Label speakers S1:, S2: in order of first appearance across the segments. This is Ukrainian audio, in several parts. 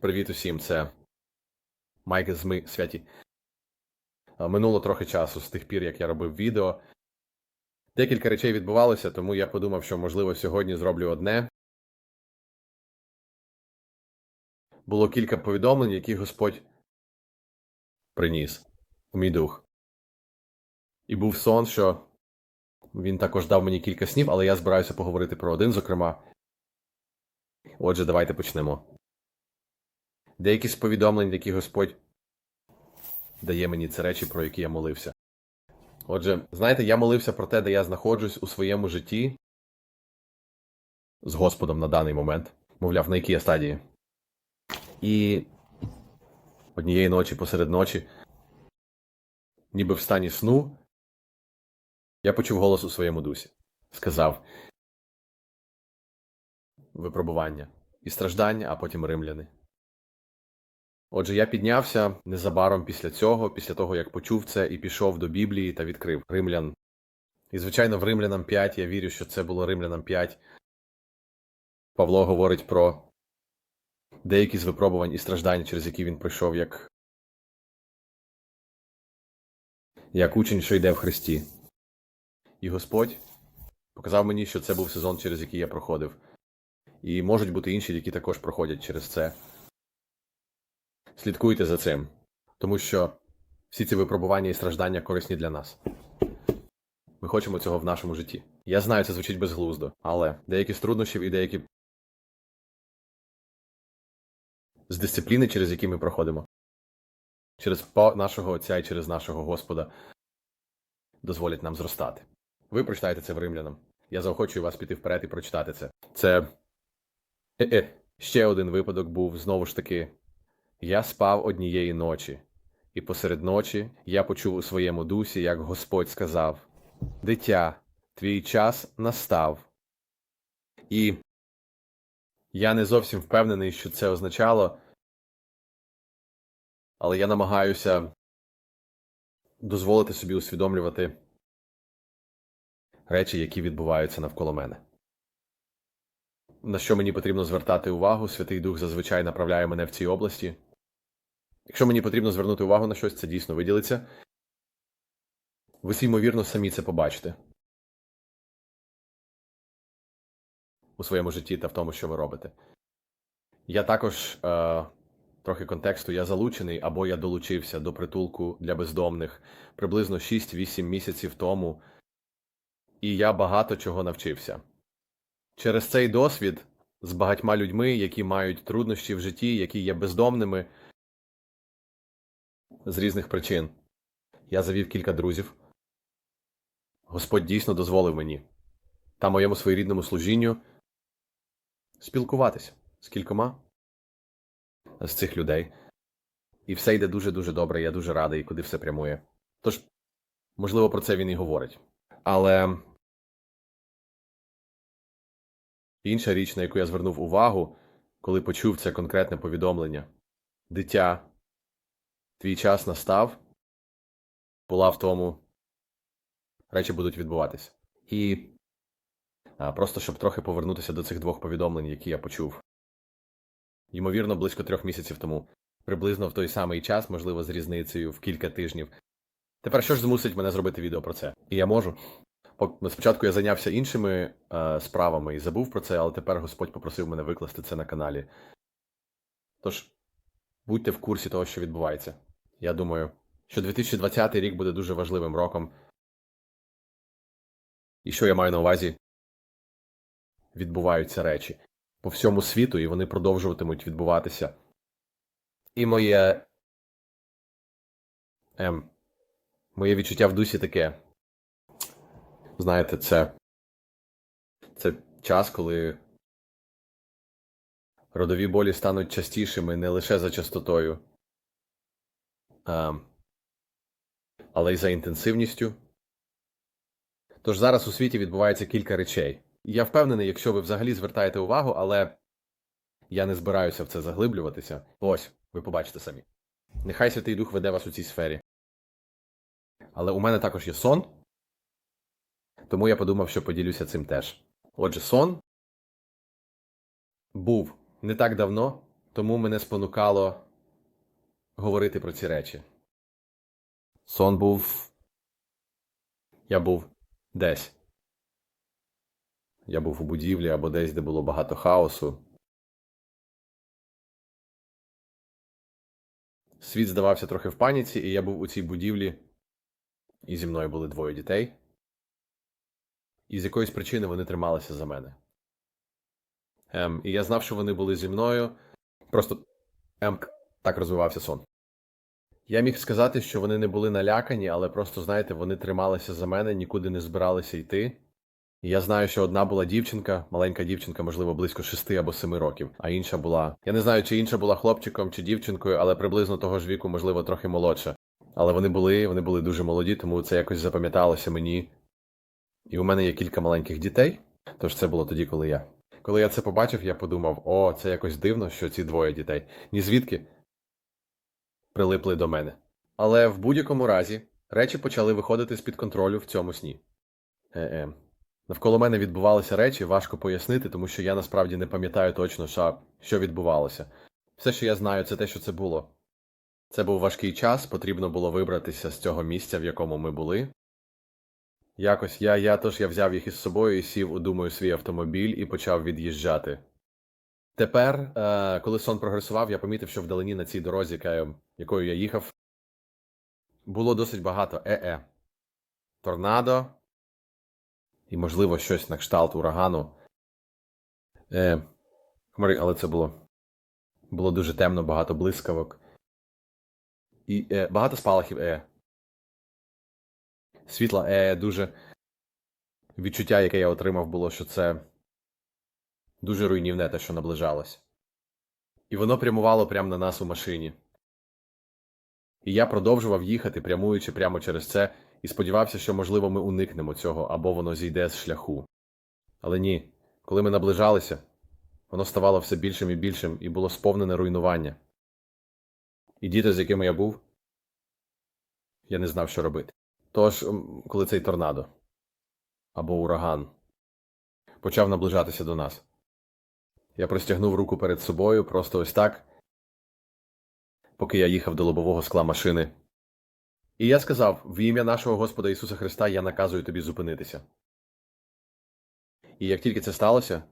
S1: Привіт усім, це Майк з Ми Святі. Минуло трохи часу з тих пір, як я робив відео. Декілька речей відбувалося, тому я подумав, що, можливо, сьогодні зроблю одне. Було кілька повідомлень, які Господь приніс у мій дух. І був сон, що він також дав мені кілька снів, але я збираюся поговорити про один, зокрема. Отже, давайте почнемо. Деякі з повідомлень, які Господь дає мені, це речі, про які я молився. Отже, знаєте, я молився про те, де я знаходжусь у своєму житті з Господом на даний момент, мовляв, на якій я стадії. І однієї ночі посеред ночі, ніби в стані сну, я почув голос у своєму дусі. Сказав випробування і страждання, а потім римляни. Отже, я піднявся незабаром після цього, після того, як почув це, і пішов до Біблії та відкрив Римлян. І, звичайно, в Римлянам 5 я вірю, що це було Римлянам 5. Павло говорить про деякі з випробувань і страждань, через які він пройшов як, як учень, що йде в Христі. І Господь показав мені, що це був сезон, через який я проходив. І можуть бути інші, які також проходять через це. Слідкуйте за цим, тому що всі ці випробування і страждання корисні для нас. Ми хочемо цього в нашому житті. Я знаю, це звучить безглуздо, але деякі з труднощів і деякі з дисципліни, через які ми проходимо, через нашого Отця і через нашого Господа дозволять нам зростати. Ви прочитаєте це в римлянам. Я заохочую вас піти вперед і прочитати це. Це Е-е. ще один випадок був знову ж таки. Я спав однієї ночі, і посеред ночі я почув у своєму дусі, як Господь сказав: Дитя, твій час настав. І я не зовсім впевнений, що це означало, але я намагаюся дозволити собі усвідомлювати речі, які відбуваються навколо мене. На що мені потрібно звертати увагу, Святий Дух зазвичай направляє мене в цій області. Якщо мені потрібно звернути увагу на щось, це дійсно виділиться. Ви всі, ймовірно самі це побачите у своєму житті та в тому, що ви робите. Я також е, трохи контексту, я залучений або я долучився до притулку для бездомних приблизно 6-8 місяців тому, і я багато чого навчився. Через цей досвід з багатьма людьми, які мають труднощі в житті, які є бездомними з різних причин. Я завів кілька друзів. Господь дійсно дозволив мені та моєму своєрідному служінню спілкуватися з кількома з цих людей. І все йде дуже-дуже добре, я дуже радий, куди все прямує. Тож, можливо, про це він і говорить. Але інша річ, на яку я звернув увагу, коли почув це конкретне повідомлення дитя твій час настав, була в тому, речі будуть відбуватися. І а, просто щоб трохи повернутися до цих двох повідомлень, які я почув. Ймовірно, близько трьох місяців тому, приблизно в той самий час, можливо, з різницею в кілька тижнів. Тепер що ж змусить мене зробити відео про це? І я можу. Спочатку я зайнявся іншими е, справами і забув про це, але тепер Господь попросив мене викласти це на каналі. Тож, будьте в курсі того, що відбувається. Я думаю, що 2020 рік буде дуже важливим роком. І що я маю на увазі? Відбуваються речі по всьому світу, і вони продовжуватимуть відбуватися. І моє ем, моє відчуття в дусі таке. Знаєте, це, це час, коли родові болі стануть частішими не лише за частотою, але й за інтенсивністю. Тож зараз у світі відбувається кілька речей. Я впевнений, якщо ви взагалі звертаєте увагу, але я не збираюся в це заглиблюватися. Ось, ви побачите самі. Нехай Святий Дух веде вас у цій сфері. Але у мене також є сон, тому я подумав, що поділюся цим теж. Отже, сон був не так давно, Тому мене спонукало говорити про ці речі. Сон був. Я був десь. Я був у будівлі або десь, де було багато хаосу. Світ здавався трохи в паніці, і я був у цій будівлі, і зі мною були двоє дітей. І з якоїсь причини вони трималися за мене. Ем, і я знав, що вони були зі мною. Просто ем, так розвивався сон. Я міг сказати, що вони не були налякані, але просто, знаєте, вони трималися за мене, нікуди не збиралися йти. І я знаю, що одна була дівчинка, маленька дівчинка, можливо, близько шести або семи років, а інша була. Я не знаю, чи інша була хлопчиком чи дівчинкою, але приблизно того ж віку, можливо, трохи молодша. Але вони були, вони були дуже молоді, тому це якось запам'яталося мені. І у мене є кілька маленьких дітей. Тож це було тоді, коли я. Коли я це побачив, я подумав: о, це якось дивно, що ці двоє дітей ні звідки прилипли до мене. Але в будь-якому разі речі почали виходити з-під контролю в цьому сні. Е-е. Навколо мене відбувалися речі, важко пояснити, тому що я насправді не пам'ятаю точно, що відбувалося. Все, що я знаю, це те, що це було. Це був важкий час, потрібно було вибратися з цього місця, в якому ми були. Якось я, я тож я взяв їх із собою і сів у думаю свій автомобіль і почав від'їжджати. Тепер, е, коли сон прогресував, я помітив, що вдалині на цій дорозі, якою я їхав, було досить багато е-е. Торнадо і, можливо, щось на кшталт урагану. Е, але це було. Було дуже темно, багато блискавок. І е, багато спалахів е. Світла е дуже. Відчуття, яке я отримав, було, що це дуже руйнівне те, що наближалось. І воно прямувало прямо на нас у машині. І я продовжував їхати, прямуючи прямо через це, і сподівався, що, можливо, ми уникнемо цього або воно зійде з шляху. Але ні, коли ми наближалися, воно ставало все більшим і більшим, і було сповнене руйнування. І діти, з якими я був, я не знав, що робити. Тож, коли цей торнадо або ураган почав наближатися до нас, я простягнув руку перед собою просто ось так, поки я їхав до лобового скла машини. І я сказав: в ім'я нашого Господа Ісуса Христа я наказую тобі зупинитися. І як тільки це сталося,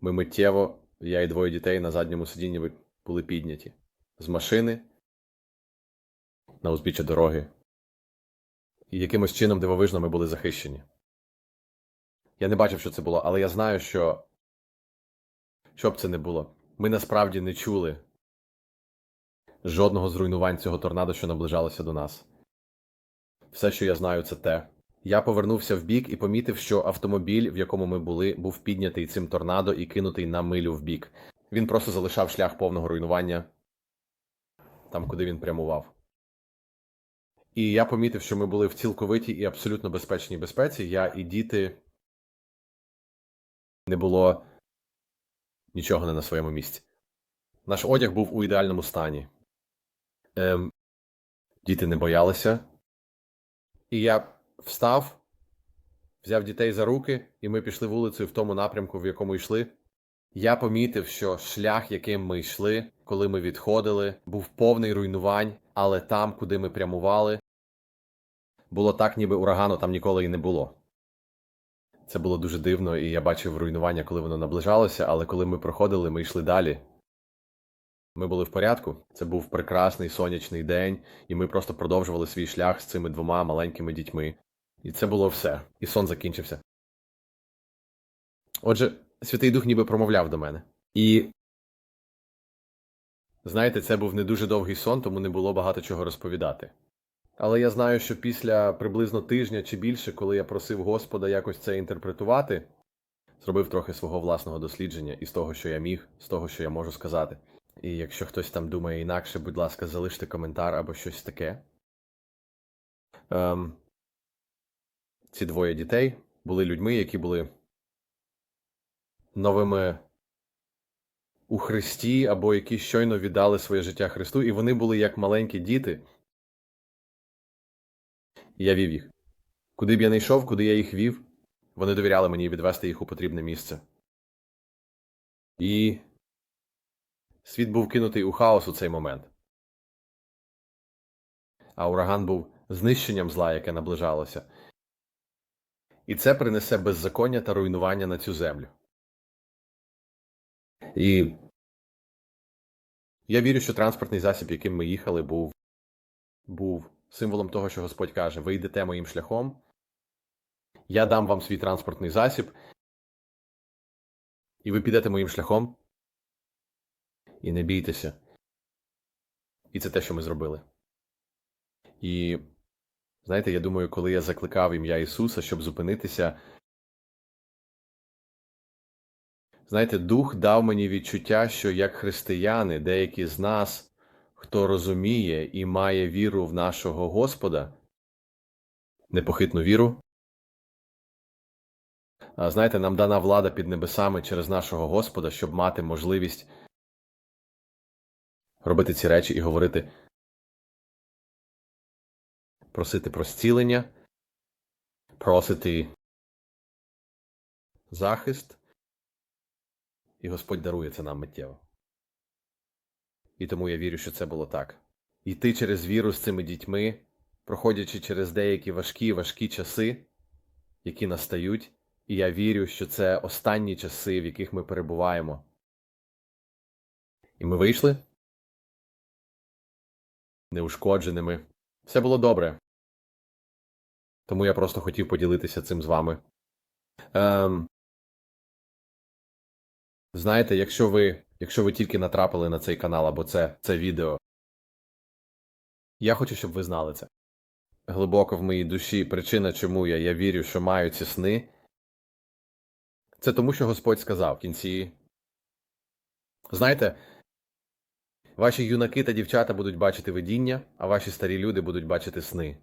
S1: ми миттєво, я і двоє дітей на задньому сидінні були підняті з машини на узбіччя дороги. І якимось чином дивовижно ми були захищені. Я не бачив, що це було, але я знаю, що що б це не було, ми насправді не чули жодного зруйнувань цього торнадо, що наближалося до нас. Все, що я знаю, це те. Я повернувся в бік і помітив, що автомобіль, в якому ми були, був піднятий цим торнадо і кинутий на милю в бік. Він просто залишав шлях повного руйнування там, куди він прямував. І я помітив, що ми були в цілковитій і абсолютно безпечній безпеці. Я і діти не було нічого не на своєму місці. Наш одяг був у ідеальному стані. Ем, діти не боялися. І я встав, взяв дітей за руки, і ми пішли вулицею в тому напрямку, в якому йшли. Я помітив, що шлях, яким ми йшли, коли ми відходили, був повний руйнувань, але там, куди ми прямували, було так, ніби урагану там ніколи і не було. Це було дуже дивно, і я бачив руйнування, коли воно наближалося, але коли ми проходили, ми йшли далі. Ми були в порядку. Це був прекрасний сонячний день, і ми просто продовжували свій шлях з цими двома маленькими дітьми. І це було все. І сон закінчився. Отже, Святий Дух ніби промовляв до мене. І знаєте, це був не дуже довгий сон, тому не було багато чого розповідати. Але я знаю, що після приблизно тижня чи більше, коли я просив Господа якось це інтерпретувати, зробив трохи свого власного дослідження із того, що я міг, з того, що я можу сказати. І якщо хтось там думає інакше, будь ласка, залиште коментар або щось таке. Ем, ці двоє дітей були людьми, які були новими у Христі, або які щойно віддали своє життя Христу, і вони були як маленькі діти. Я вів їх. Куди б я не йшов, куди я їх вів, вони довіряли мені відвести їх у потрібне місце. І Світ був кинутий у хаос у цей момент. А ураган був знищенням зла, яке наближалося. І це принесе беззаконня та руйнування на цю землю. І я вірю, що транспортний засіб, яким ми їхали, був, був символом того, що Господь каже: ви йдете моїм шляхом, я дам вам свій транспортний засіб, і ви підете моїм шляхом. І не бійтеся. І це те, що ми зробили. І знаєте, я думаю, коли я закликав ім'я Ісуса, щоб зупинитися, знаєте, Дух дав мені відчуття, що як християни, деякі з нас, хто розуміє і має віру в нашого Господа, непохитну віру, знаєте, нам дана влада під небесами через нашого Господа, щоб мати можливість робити ці речі і говорити, просити про зцілення, просити захист, і Господь дарує це нам миттєво. І тому я вірю, що це було так. Йти через віру з цими дітьми, проходячи через деякі важкі важкі часи, які настають, і я вірю, що це останні часи, в яких ми перебуваємо. І ми вийшли неушкодженими. Все було добре. Тому я просто хотів поділитися цим з вами. Ем, знаєте, якщо ви, якщо ви тільки натрапили на цей канал або це, це відео, я хочу, щоб ви знали це. Глибоко в моїй душі причина, чому я, я вірю, що маю ці сни, це тому, що Господь сказав в кінці. Знаєте, ваші юнаки та дівчата будуть бачити видіння, а ваші старі люди будуть бачити сни.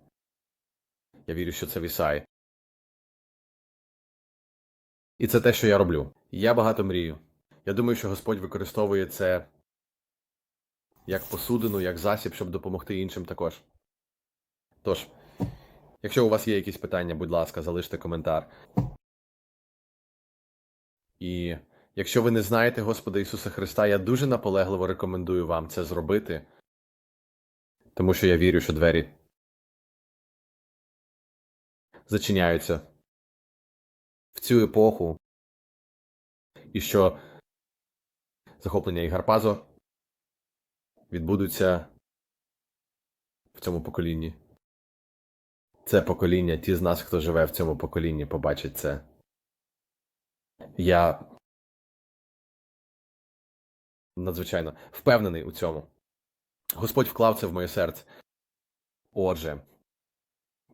S1: Я вірю, що це в. І це те, що я роблю. Я багато мрію. Я думаю, що Господь використовує це як посудину, як засіб, щоб допомогти іншим також. Тож, якщо у вас є якісь питання, будь ласка, залиште коментар. І якщо ви не знаєте Господа Ісуса Христа, я дуже наполегливо рекомендую вам це зробити, тому що я вірю, що двері зачиняються в цю епоху, і що захоплення Ігарпазо відбудуться в цьому поколінні. Це покоління, ті з нас, хто живе в цьому поколінні, побачать це. Я надзвичайно впевнений у цьому. Господь вклав це в моє серце. Отже,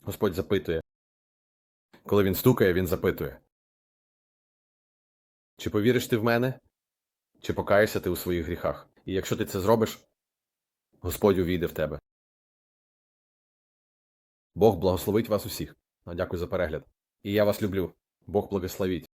S1: Господь запитує. Коли він стукає, він запитує. Чи повіриш ти в мене, чи покаєшся ти у своїх гріхах? І якщо ти це зробиш, Господь увійде в тебе. Бог благословить вас усіх. Дякую за перегляд. І я вас люблю. Бог благословить.